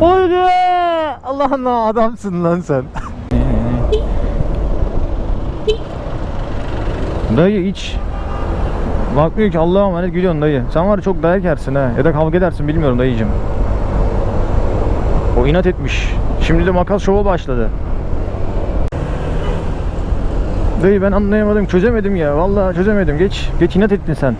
Haydi! Allah'ın adamsın lan sen. dayı hiç bakmıyor ki Allah'a emanet gülüyorsun dayı. Sen var çok dayak yersin ha. Ya da kavga edersin bilmiyorum dayıcım. O inat etmiş. Şimdi de makas şova başladı. Dayı ben anlayamadım, çözemedim ya. Vallahi çözemedim. Geç, geç inat ettin sen.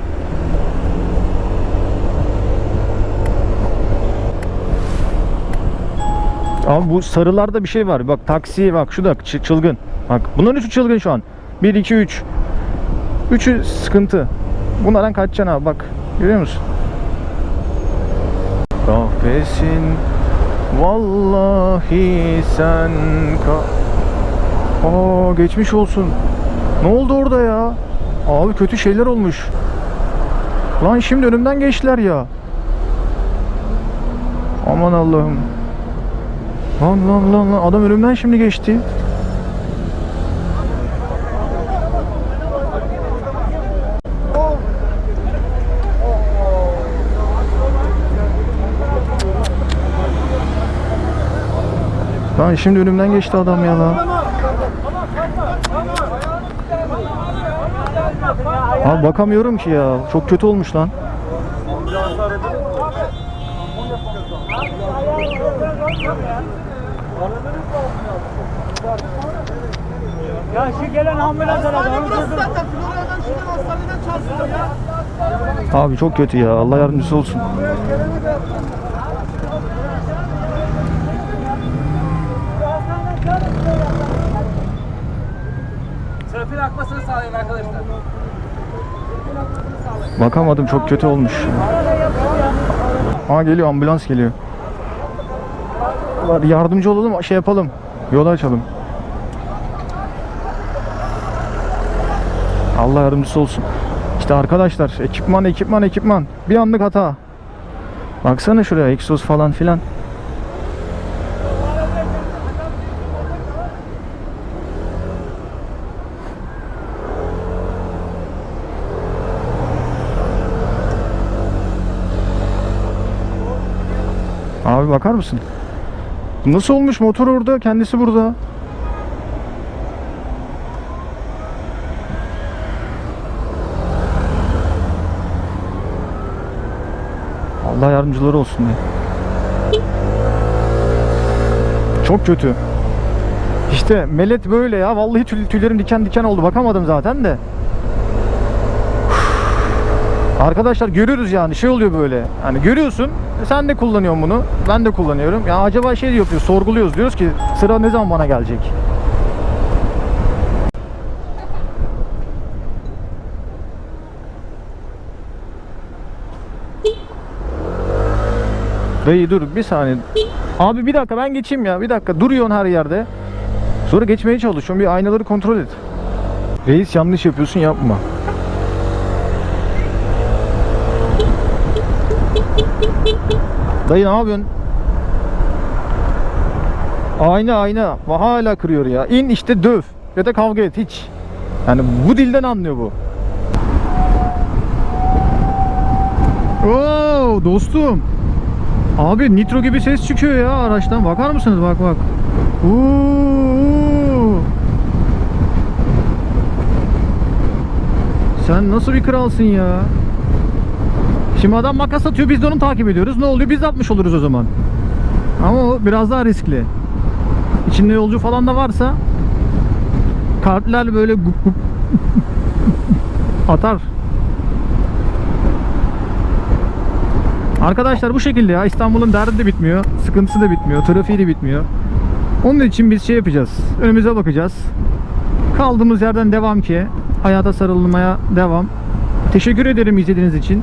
Abi bu sarılarda bir şey var. Bak taksi bak şu da çı- çılgın. Bak bunların üçü çılgın şu an. 1 2 3. Üçü sıkıntı. Bunlardan kaçacaksın abi bak. Görüyor musun? Kahvesin Vallahi sen ka Aa geçmiş olsun. Ne oldu orada ya? Abi kötü şeyler olmuş. Lan şimdi önümden geçtiler ya. Aman Allah'ım. Lan lan lan lan adam önümden şimdi geçti. Lan şimdi önümden geçti adam ya lan. Abi bakamıyorum ki ya. Çok kötü olmuş lan. Ya şu gelen ambulans aradı. Hastane onu burası durdurun. zaten. Florya'dan şimdi hastaneden çarşıda ya. Abi çok kötü ya. Allah yardımcısı olsun. Trafiğin akmasını sağlayın arkadaşlar. Bakamadım çok kötü olmuş. Aa geliyor ambulans geliyor. Hadi yardımcı olalım şey yapalım. Yolu açalım. Allah yardımcısı olsun. İşte arkadaşlar ekipman ekipman ekipman. Bir anlık hata. Baksana şuraya egzoz falan filan. Abi bakar mısın? Nasıl olmuş motor orada kendisi burada. Allah yardımcıları olsun diye. Çok kötü. İşte melet böyle ya. Vallahi tüy, tüylerim diken diken oldu. Bakamadım zaten de. Arkadaşlar görüyoruz yani şey oluyor böyle. Hani görüyorsun sen de kullanıyorsun bunu. Ben de kullanıyorum. Ya acaba şey yapıyor sorguluyoruz diyoruz ki sıra ne zaman bana gelecek? Dayı dur bir saniye. Abi bir dakika ben geçeyim ya. Bir dakika duruyorsun her yerde. Sonra geçmeye çalışıyorum. Bir aynaları kontrol et. Reis yanlış yapıyorsun yapma. Dayı ne yapıyorsun? Ayna ayna. Hala kırıyor ya. İn işte döv. Ya da kavga et hiç. Yani bu dilden anlıyor bu. Oo dostum. Abi nitro gibi ses çıkıyor ya araçtan. Bakar mısınız? Bak bak. Oo. Sen nasıl bir kralsın ya? Şimdi adam makas atıyor biz de onu takip ediyoruz. Ne oluyor? Biz de atmış oluruz o zaman. Ama o biraz daha riskli. İçinde yolcu falan da varsa kalpler böyle gup gup atar. Arkadaşlar bu şekilde ya İstanbul'un derdi de bitmiyor. Sıkıntısı da bitmiyor. Trafiği de bitmiyor. Onun için biz şey yapacağız. Önümüze bakacağız. Kaldığımız yerden devam ki. Hayata sarılmaya devam. Teşekkür ederim izlediğiniz için.